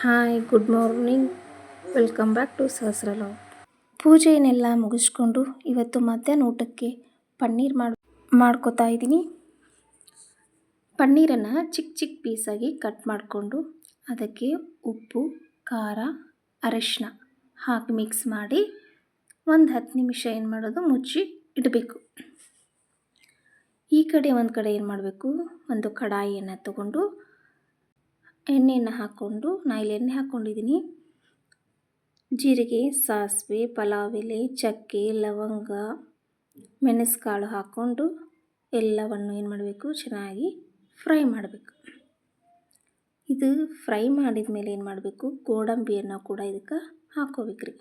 Hi good morning welcome back to ಸಹಸ್ರಲವ್ ಪೂಜೆಯನ್ನೆಲ್ಲ ಮುಗಿಸ್ಕೊಂಡು ಇವತ್ತು ಮಧ್ಯಾಹ್ನ ಊಟಕ್ಕೆ ಪನ್ನೀರ್ ಮಾಡಿ, ಮಾಡ್ಕೋತಾ ಇದ್ದೀನಿ. ಪನ್ನೀರನ್ನು ಚಿಕ್ಕ ಚಿಕ್ಕ ಪೀಸಾಗಿ ಕಟ್ ಮಾಡಿಕೊಂಡು ಅದಕ್ಕೆ ಉಪ್ಪು, ಖಾರ, ಅರಶಿನ ಹಾಕಿ ಮಿಕ್ಸ್ ಮಾಡಿ ಒಂದು ಹತ್ತು ನಿಮಿಷ ಏನು ಮಾಡೋದು ಮುಚ್ಚಿ ಇಡಬೇಕು. ಈ ಕಡೆ ಒಂದು ಕಡೆ ಏನು ಮಾಡಬೇಕು? ಒಂದು ಕಡಾಯಿಯನ್ನು ತಗೊಂಡು ಎಣ್ಣೆಯನ್ನು ಹಾಕ್ಕೊಂಡು, ನಾ ಇಲ್ಲಿ ಎಣ್ಣೆ ಹಾಕ್ಕೊಂಡಿದ್ದೀನಿ ಜೀರಿಗೆ, ಸಾಸಿವೆ, ಪಲಾವ್, ಎಲೆ, ಚಕ್ಕೆ, ಲವಂಗ, ಮೆಣಸುಕಾಳು ಹಾಕ್ಕೊಂಡು ಎಲ್ಲವನ್ನು ಏನು ಮಾಡಬೇಕು? ಚೆನ್ನಾಗಿ ಫ್ರೈ ಮಾಡಬೇಕು. ಇದು ಫ್ರೈ ಮಾಡಿದ ಮೇಲೆ ಏನು ಮಾಡಬೇಕು? ಗೋಡಂಬಿಯನ್ನು ಕೂಡ ಇದಕ್ಕೆ ಹಾಕೋಬೇಕ್ರಿ.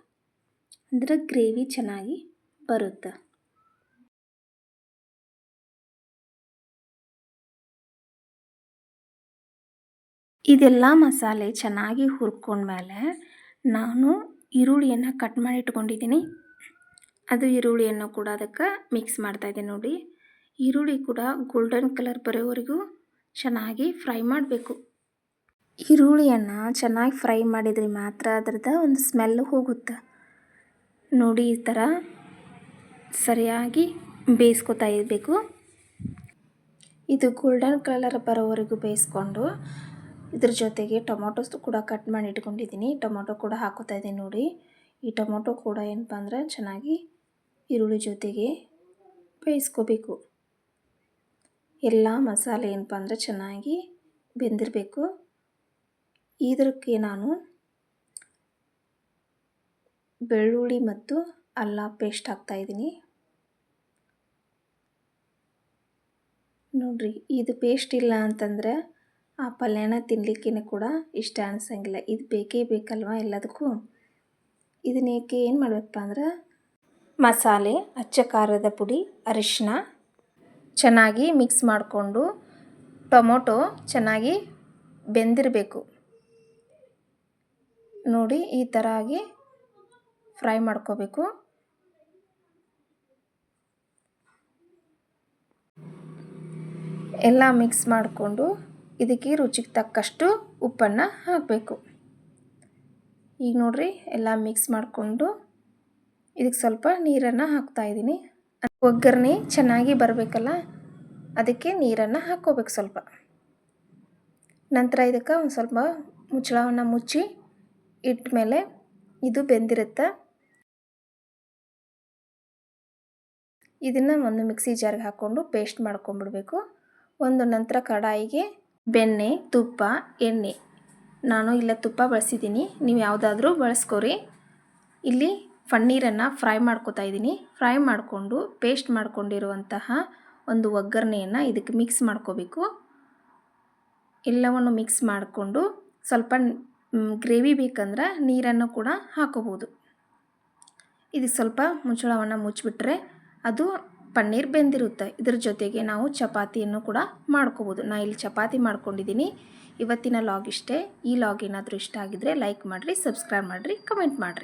ಅಂದ್ರೆ ಗ್ರೇವಿ ಚೆನ್ನಾಗಿ ಬರುತ್ತೆ. ಇದೆಲ್ಲ ಮಸಾಲೆ ಚೆನ್ನಾಗಿ ಹುರ್ಕೊಂಡ್ಮೇಲೆ ನಾನು ಈರುಳ್ಳಿಯನ್ನು ಕಟ್ ಮಾಡಿ ಇಟ್ಕೊಂಡಿದ್ದೀನಿ. ಅದು ಈರುಳ್ಳಿಯನ್ನು ಕೂಡ ಅದಕ್ಕೆ ಮಿಕ್ಸ್ ಮಾಡ್ತಾಯಿದ್ದೀನಿ ನೋಡಿ. ಈರುಳ್ಳಿ ಕೂಡ ಗೋಲ್ಡನ್ ಕಲರ್ ಬರೋವರೆಗೂ ಚೆನ್ನಾಗಿ ಫ್ರೈ ಮಾಡಬೇಕು. ಈರುಳ್ಳಿಯನ್ನು ಚೆನ್ನಾಗಿ ಫ್ರೈ ಮಾಡಿದರೆ ಮಾತ್ರ ಅದರದ ಒಂದು ಸ್ಮೆಲ್ ಹೋಗುತ್ತೆ. ನೋಡಿ ಈ ಥರ ಸರಿಯಾಗಿ ಬೇಯಿಸ್ಕೊತಾ ಇರಬೇಕು. ಇದು ಗೋಲ್ಡನ್ ಕಲರ್ ಬರೋವರೆಗೂ ಬೇಯಿಸ್ಕೊಂಡು ಇದ್ರ ಜೊತೆಗೆ ಟೊಮೊಟೊಸ್ ಕೂಡ ಕಟ್ ಮಾಡಿ ಇಟ್ಕೊಂಡಿದ್ದೀನಿ. ಟೊಮೊಟೊ ಕೂಡ ಹಾಕೋತಾ ಇದ್ದೀನಿ ನೋಡಿ. ಈ ಟೊಮೊಟೊ ಕೂಡ ಏನಪ್ಪ ಅಂದ್ರೆ ಚೆನ್ನಾಗಿ ಈರುಳ್ಳಿ ಜೊತೆಗೆ ಬೇಯಿಸ್ಕೋಬೇಕು. ಎಲ್ಲ ಮಸಾಲೆ ಏನಪ್ಪ ಅಂದರೆ ಚೆನ್ನಾಗಿ ಬೆಂದಿರಬೇಕು. ಇದಕ್ಕೆ ನಾನು ಬೆಳ್ಳುಳ್ಳಿ ಮತ್ತು ಅಲ್ಲ ಪೇಸ್ಟ್ ಹಾಕ್ತಾಯಿದ್ದೀನಿ ನೋಡಿರಿ, ಇದು ಪೇಸ್ಟ್ ಇಲ್ಲ ಅಂತಂದರೆ ಆ ಪಲ್ಯನ ತಿನ್ನಲಿಕ್ಕೇ ಕೂಡ ಇಷ್ಟ ಅನಿಸಂಗಿಲ್ಲ. ಇದು ಬೇಕೇ ಬೇಕಲ್ವ ಎಲ್ಲದಕ್ಕೂ? ಇದನ್ನೇಕೆ ಏನು ಮಾಡಬೇಕಪ್ಪ ಅಂದ್ರೆ, ಮಸಾಲೆ, ಅಚ್ಚ ಖಾರದ ಪುಡಿ ಅರಿಶಿನ ಚೆನ್ನಾಗಿ ಮಿಕ್ಸ್ ಮಾಡಿಕೊಂಡು ಟೊಮೊಟೊ ಚೆನ್ನಾಗಿ ಬೆಂದಿರಬೇಕು. ನೋಡಿ ಈ ಥರ ಆಗಿ ಫ್ರೈ ಮಾಡ್ಕೋಬೇಕು. ಎಲ್ಲ ಮಿಕ್ಸ್ ಮಾಡಿಕೊಂಡು ಇದಕ್ಕೆ ರುಚಿಗೆ ತಕ್ಕಷ್ಟು ಉಪ್ಪನ್ನು ಹಾಕಬೇಕು. ಈಗ ನೋಡ್ರಿ, ಎಲ್ಲ ಮಿಕ್ಸ್ ಮಾಡಿಕೊಂಡು ಇದಕ್ಕೆ ಸ್ವಲ್ಪ ನೀರನ್ನು ಹಾಕ್ತಾಯಿದ್ದೀನಿ ಒಗ್ಗರಣೆ ಚೆನ್ನಾಗಿ ಬರಬೇಕಲ್ಲ, ಅದಕ್ಕೆ ನೀರನ್ನು ಹಾಕ್ಕೋಬೇಕು ಸ್ವಲ್ಪ. ನಂತರ ಇದಕ್ಕೆ ಒಂದು ಸ್ವಲ್ಪ ಮುಚ್ಚಳವನ್ನು ಮುಚ್ಚಿ ಇಟ್ಟ ಮೇಲೆ ಇದು ಬೆಂದಿರುತ್ತೆ. ಇದನ್ನು ಒಂದು ಮಿಕ್ಸಿ ಜಾರ್ಗೆ ಹಾಕ್ಕೊಂಡು ಪೇಸ್ಟ್ ಮಾಡ್ಕೊಂಡ್ಬಿಡ್ಬೇಕು. ಒಂದು ನಂತರ ಕಡಾಯಿಗೆ ಬೆಣ್ಣೆ, ತುಪ್ಪ, ಎಣ್ಣೆ. ನಾನು ಇಲ್ಲ ತುಪ್ಪ ಬಳಸಿದ್ದೀನಿ. ನೀವು ಯಾವುದಾದ್ರೂ ಬಳಸ್ಕೊರಿ. ಇಲ್ಲಿ ಪನ್ನೀರನ್ನು ಫ್ರೈ ಮಾಡ್ಕೊತಾ ಇದ್ದೀನಿ. ಫ್ರೈ ಮಾಡಿಕೊಂಡು, ಪೇಸ್ಟ್ ಮಾಡ್ಕೊಂಡಿರುವಂತಹ ಒಂದು ಒಗ್ಗರಣೆಯನ್ನು ಇದಕ್ಕೆ ಮಿಕ್ಸ್ ಮಾಡ್ಕೋಬೇಕು. ಎಲ್ಲವನ್ನು ಮಿಕ್ಸ್ ಮಾಡಿಕೊಂಡು ಸ್ವಲ್ಪ ಗ್ರೇವಿ ಬೇಕಂದ್ರೆ ನೀರನ್ನು ಕೂಡ ಹಾಕೋಬೋದು. ಇದಕ್ಕೆ ಸ್ವಲ್ಪ ಮುಚ್ಚಳವನ್ನು ಮುಚ್ಚಿಬಿಟ್ರೆ ಅದು ಪನ್ನೀರ್ ಬೆಂದಿರುತ್ತೆ. ಇದ್ರ ಜೊತೆಗೆ ನಾವು ಚಪಾತಿಯನ್ನು ಕೂಡ ಮಾಡ್ಕೋಬೋದು. ನಾ ಇಲ್ಲಿ ಚಪಾತಿ ಮಾಡ್ಕೊಂಡಿದ್ದೀನಿ ಇವತ್ತಿನ ಲಾಗ್ ಇಷ್ಟೇ. ಈ ಲಾಗ್ ಏನಾದರೂ ಇಷ್ಟ ಆಗಿದ್ರೆ ಲೈಕ್ ಮಾಡಿರಿ, ಸಬ್ಸ್ಕ್ರೈಬ್ ಮಾಡಿರಿ, ಕಮೆಂಟ್ ಮಾಡಿರಿ.